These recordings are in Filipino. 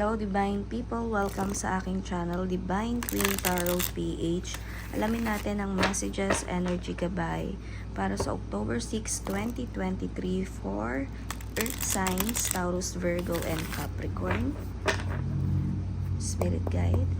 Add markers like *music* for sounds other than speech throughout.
Hello Divine People! Welcome sa aking channel, Divine Queen Tarot PH. Alamin natin ang messages, energy gabay para sa October 6, 2023 for Earth signs, Taurus, Virgo, and Capricorn. Spirit guide.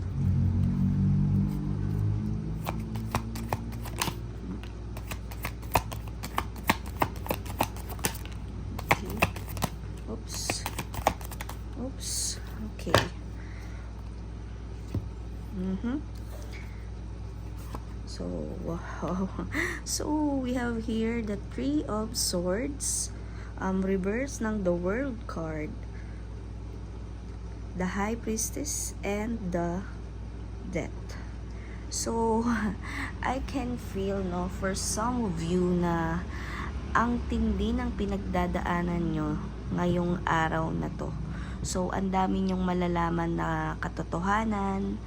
*laughs* So, we have here the Three of Swords. Um, reverse ng the World card. The High Priestess and the Death. So, *laughs* I can feel, no, for some of you na ang tindi ng pinagdadaanan nyo ngayong araw na to. So, ang dami nyong malalaman na katotohanan,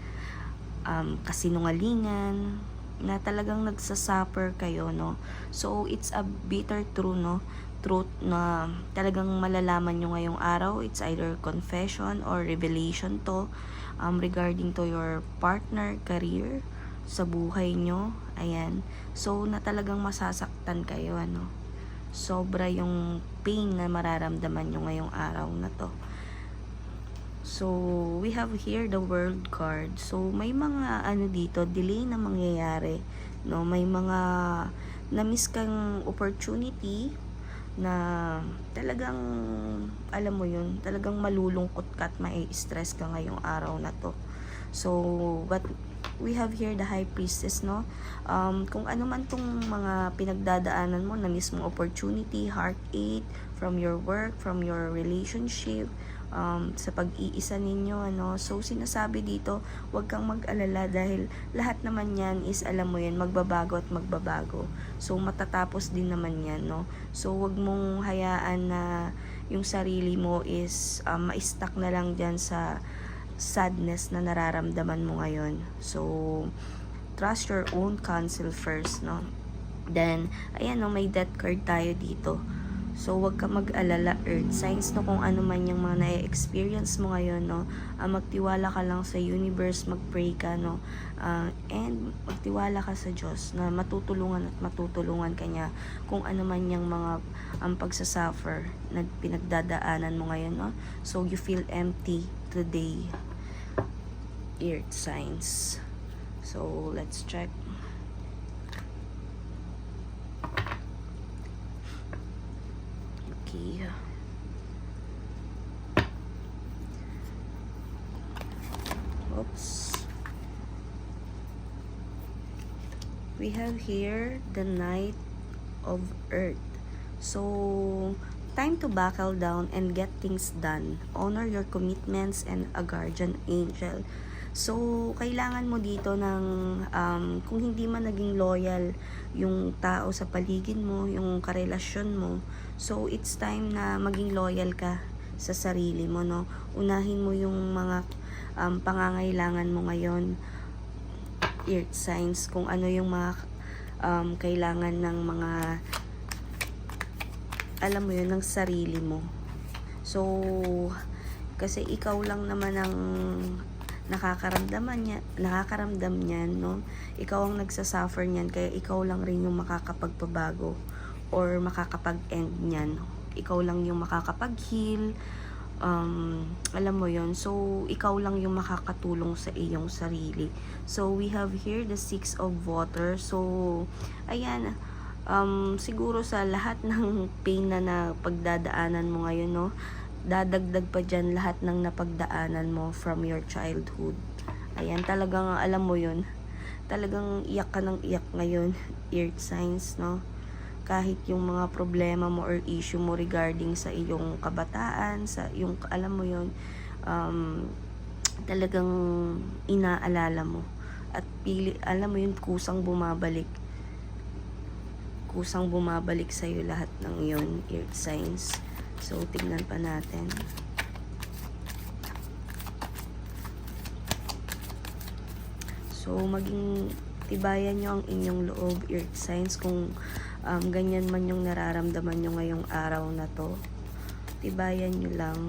um, kasinungalingan, na talagang nagsasuffer kayo, no? So, it's a bitter true, no? Truth na talagang malalaman nyo ngayong araw. It's either confession or revelation to um, regarding to your partner, career, sa buhay nyo. Ayan. So, na talagang masasaktan kayo, ano? Sobra yung pain na mararamdaman nyo ngayong araw na to. So, we have here the world card. So, may mga ano dito, delay na mangyayari. No, may mga na-miss kang opportunity na talagang alam mo yun, talagang malulungkot ka at mai-stress ka ngayong araw na to. So, but we have here the high priestess, no? Um, kung ano man tong mga pinagdadaanan mo na mismong opportunity, heartache, from your work, from your relationship, um, sa pag-iisa ninyo, ano. So, sinasabi dito, huwag kang mag-alala dahil lahat naman yan is, alam mo yan, magbabago at magbabago. So, matatapos din naman yan, no. So, huwag mong hayaan na yung sarili mo is um, ma-stuck na lang dyan sa sadness na nararamdaman mo ngayon. So, trust your own counsel first, no? Then, ayan, no, may death card tayo dito. So, wag ka mag-alala, earth signs, no, kung ano man yung mga na-experience mo ngayon, no, uh, magtiwala ka lang sa universe, mag-pray ka, no, uh, and magtiwala ka sa Diyos na matutulungan at matutulungan ka niya kung ano man yung mga um, pagsasuffer na pinagdadaanan mo ngayon, no. So, you feel empty today, earth signs. So, let's check. Oops. We have here the Knight of Earth. So, time to buckle down and get things done. Honor your commitments and a guardian angel. So, kailangan mo dito ng, um, kung hindi man naging loyal yung tao sa paligid mo, yung karelasyon mo, so it's time na maging loyal ka sa sarili mo, no? Unahin mo yung mga um, pangangailangan mo ngayon, earth signs, kung ano yung mga um, kailangan ng mga alam mo yun, ng sarili mo. So, kasi ikaw lang naman ang nakakaramdaman niya, nakakaramdam niyan, no? Ikaw ang nagsasuffer niyan, kaya ikaw lang rin yung makakapagpabago or makakapag-end niyan. Ikaw lang yung makakapag-heal, um, alam mo yon So, ikaw lang yung makakatulong sa iyong sarili. So, we have here the Six of Water. So, ayan, um, siguro sa lahat *laughs* ng pain na, na pagdadaanan mo ngayon, no? Dadagdag pa dyan lahat ng napagdaanan mo from your childhood. Ayan, talagang alam mo yun. Talagang iyak ka ng iyak ngayon, earth signs, no? Kahit yung mga problema mo or issue mo regarding sa iyong kabataan, sa yung, alam mo yun, um, talagang inaalala mo. At pili, alam mo yun, kusang bumabalik. Kusang bumabalik sa'yo lahat ng yun, earth signs. So, tingnan pa natin. So, maging tibayan nyo ang inyong loob, earth signs, kung um, ganyan man yung nararamdaman nyo ngayong araw na to. Tibayan nyo lang.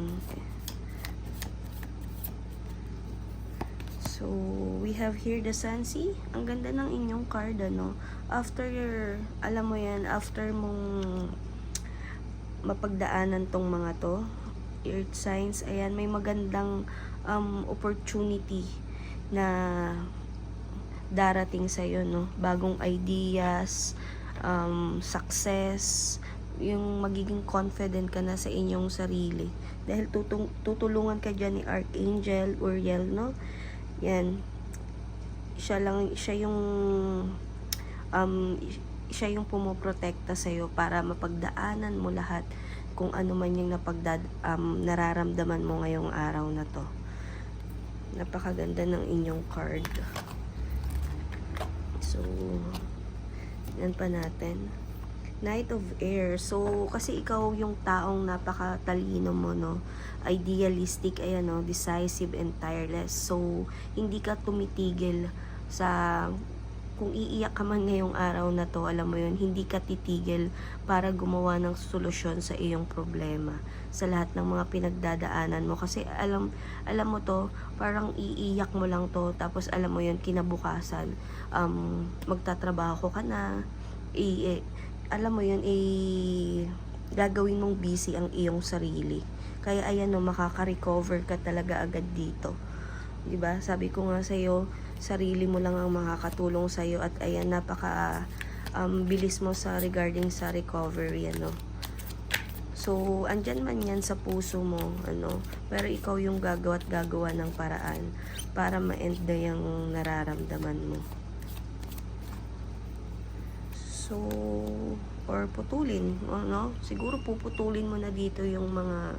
So, we have here the sun. See? Ang ganda ng inyong card, ano? After your, alam mo yan, after mong mapagdaanan tong mga to, earth signs, ayan, may magandang um, opportunity na darating sa iyo no? Bagong ideas um, success yung magiging confident ka na sa inyong sarili. Dahil tutung- tutulungan ka dyan ni Archangel Uriel no? Yan. Siya lang siya yung um, siya yung pumoprotekta sa iyo para mapagdaanan mo lahat kung ano man yung napagdad um, nararamdaman mo ngayong araw na to napakaganda ng inyong card So, yan pa natin. Knight of Air. So, kasi ikaw yung taong napakatalino mo, no? Idealistic, ayan, no? Decisive and tireless. So, hindi ka tumitigil sa kung iiyak ka man ngayong araw na to, alam mo yun, hindi ka titigil para gumawa ng solusyon sa iyong problema sa lahat ng mga pinagdadaanan mo. Kasi alam alam mo to parang iiyak mo lang to tapos alam mo yun kinabukasan um, magtatrabaho ka na i, i- alam mo yun i gagawin mong busy ang iyong sarili. Kaya ayan no makaka-recover ka talaga agad dito. 'di ba? Sabi ko nga sa sarili mo lang ang makakatulong sa iyo at ayan napaka um, bilis mo sa regarding sa recovery ano So, andyan man yan sa puso mo, ano, pero ikaw yung gagawa at gagawa ng paraan para ma-end na yung nararamdaman mo. So, or putulin, ano, siguro puputulin mo na dito yung mga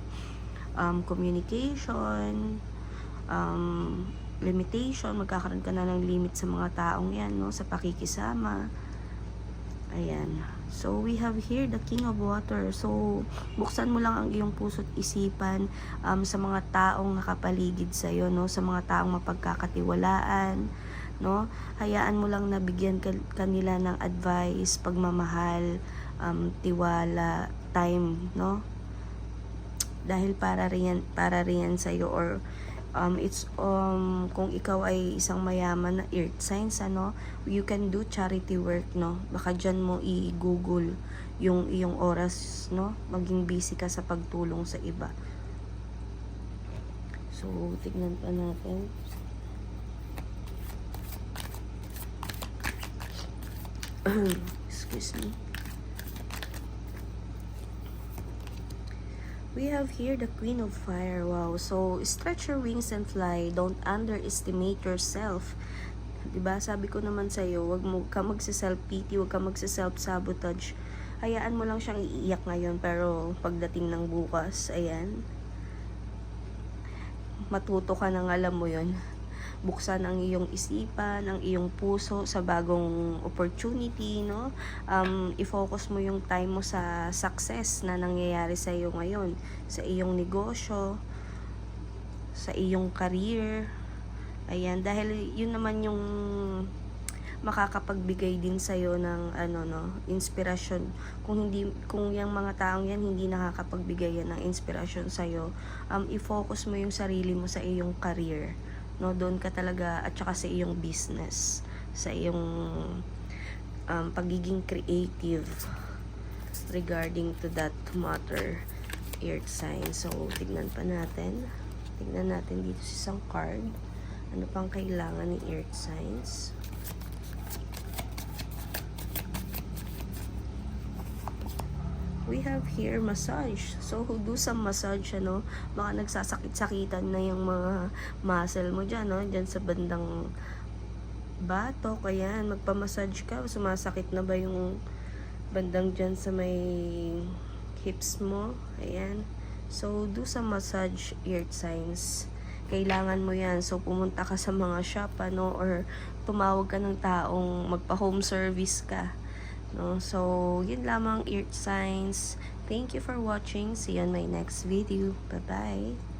um, communication, limitation, magkakaroon ka na ng limit sa mga taong yan, no, sa pakikisama. Ayan. So, we have here the King of Water. So, buksan mo lang ang iyong puso't isipan um, sa mga taong nakapaligid sa iyo, no? Sa mga taong mapagkakatiwalaan, no? Hayaan mo lang na bigyan ka, kanila ng advice, pagmamahal, um, tiwala, time, no? Dahil para riyan, para riyan sa iyo or um, it's um, kung ikaw ay isang mayaman na earth signs ano you can do charity work no? Baka dyan mo i-google yung iyong oras no? Maging busy ka sa pagtulong sa iba. So tignan pa natin. *clears throat* Excuse me We have here the Queen of Fire. Wow. So, stretch your wings and fly. Don't underestimate yourself. 'Di ba Sabi ko naman sa iyo, wag mo ka magse-self-pity, wag ka magse-self-sabotage. Hayaan mo lang siyang iiyak ngayon, pero pagdating ng bukas, ayan, matuto ka nang alam mo yon buksan ang iyong isipan, ang iyong puso sa bagong opportunity, no? Um, i-focus mo yung time mo sa success na nangyayari sa iyo ngayon, sa iyong negosyo, sa iyong career. Ayan, dahil yun naman yung makakapagbigay din sa iyo ng ano no, inspirasyon. Kung hindi kung yung mga taong yan hindi nakakapagbigay yan ng inspirasyon sa iyo, um i-focus mo yung sarili mo sa iyong career no doon ka talaga at saka sa iyong business sa iyong um, pagiging creative regarding to that matter earth sign. So tignan pa natin. Tignan natin dito sa isang card. Ano pang kailangan ni earth signs we have here massage. So, do some massage, ano, baka nagsasakit-sakitan na yung mga muscle mo dyan, no? Dyan sa bandang batok, ayan, magpamassage ka, sumasakit na ba yung bandang dyan sa may hips mo, ayan. So, do some massage ear signs. Kailangan mo yan. So, pumunta ka sa mga shop, ano, or tumawag ka ng taong magpa-home service ka No? So, yun lamang earth signs. Thank you for watching. See you on my next video. Bye-bye.